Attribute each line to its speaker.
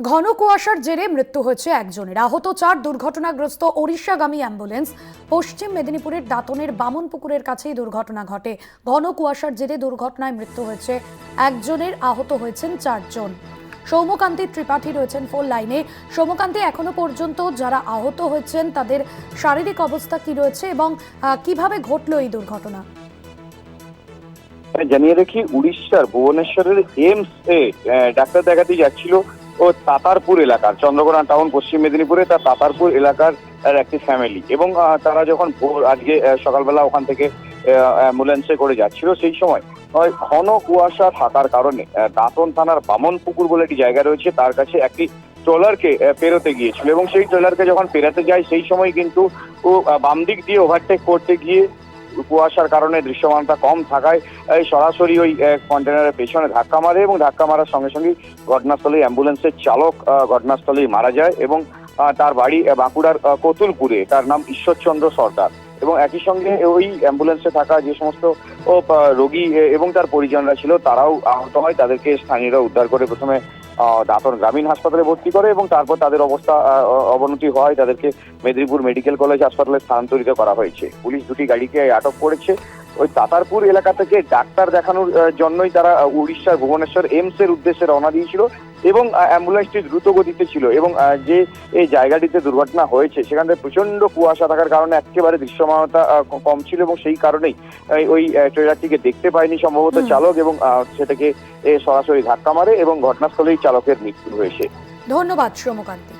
Speaker 1: ঘন কুয়াশার জেরে মৃত্যু হয়েছে একজনের। আহত চার দুর্ঘটনাগ্রস্ত ওড়িশাগামী অ্যাম্বুলেন্স। পশ্চিম মেদিনীপুরের দাঁতনের বামনপুকুরের কাছেই দুর্ঘটনা ঘটে। ঘন কুয়াশার জেরে দুর্ঘটনায় মৃত্যু হয়েছে একজনের, আহত হয়েছেন চারজন। সৌমকান্তি ত্রিপাঠী রয়েছেন ফোন লাইনে। সৌমকান্তি, এখনও পর্যন্ত যারা আহত হয়েছেন, তাদের শারীরিক অবস্থা কি রয়েছে এবং কীভাবে ঘটলো এই দুর্ঘটনা?
Speaker 2: জানিয়ে রাখি, উড়িষ্যার ভুবনেশ্বরের এইমস এ ডাক্তার দেখাতে যাচ্ছিল। ও তাতারপুর এলাকার, চন্দ্রকোনা টাউন পশ্চিম মেদিনীপুরে তার তাতারপুর এলাকার একটি ফ্যামিলি এবং তারা যখন ভোর আজকে সকালবেলা ওখান থেকে অ্যাম্বুলেন্সে করে যাচ্ছিল সেই সময় ঘন কুয়াশা থাকার কারণে দাঁতন থানার বামন পুকুর বলে একটি জায়গা রয়েছে, তার কাছে একটি ট্রলারকে পেরোতে গিয়েছিল এবং সেই ট্রলারকে যখন পেরাতে যায়, সেই সময় কিন্তু ও বাম দিক দিয়ে ওভারটেক করতে গিয়ে কুয়াশার কারণে দৃশ্যমানতা কম থাকায় সরাসরি ওই কন্টেনারের পেছনে ধাক্কা মারে এবং ধাক্কা মারার সঙ্গে সঙ্গে ঘটনাস্থলে অ্যাম্বুলেন্সের চালক ঘটনাস্থলেই মারা যায় এবং তার বাড়ি বাঁকুড়ার কতুলপুরে, তার নাম ঈশ্বরচন্দ্র সরকার এবং একই সঙ্গে ওই অ্যাম্বুলেন্সে থাকা যে সমস্ত রোগী এবং তার পরিজনরা ছিল, তারাও আহত হয়, তাদেরকে স্থানীয়রা উদ্ধার করে প্রথমে দাঁতন গ্রামীণ হাসপাতালে ভর্তি করে এবং তারপর তাদের অবস্থা অবনতি হয়। তাদেরকে মেদিনীপুর মেডিকেল কলেজ হাসপাতালে স্থানান্তরিত করা হয়েছে। পুলিশ দুটি গাড়িকে আটক করেছে। ওই তাতারপুর এলাকা থেকে ডাক্তার দেখানোর জন্যই তারা উড়িষ্যার ভুবনেশ্বর এইমস এর উদ্দেশ্যে রওনা দিয়েছিল এবং অ্যাম্বুলেন্সটি দ্রুত গতিতে ছিল এবং যে এই জায়গাটিতে দুর্ঘটনা হয়েছে সেখান থেকে প্রচণ্ড কুয়াশা থাকার কারণে একেবারে দৃশ্যমানতা কম ছিল এবং সেই কারণেই ওই ট্রেলারটিকে দেখতে পায়নি সম্ভবত চালক এবং সেটাকে সরাসরি ধাক্কা মারে এবং ঘটনাস্থলেই চালকের মৃত্যু হয়েছে।
Speaker 1: ধন্যবাদ সৌমকান্তি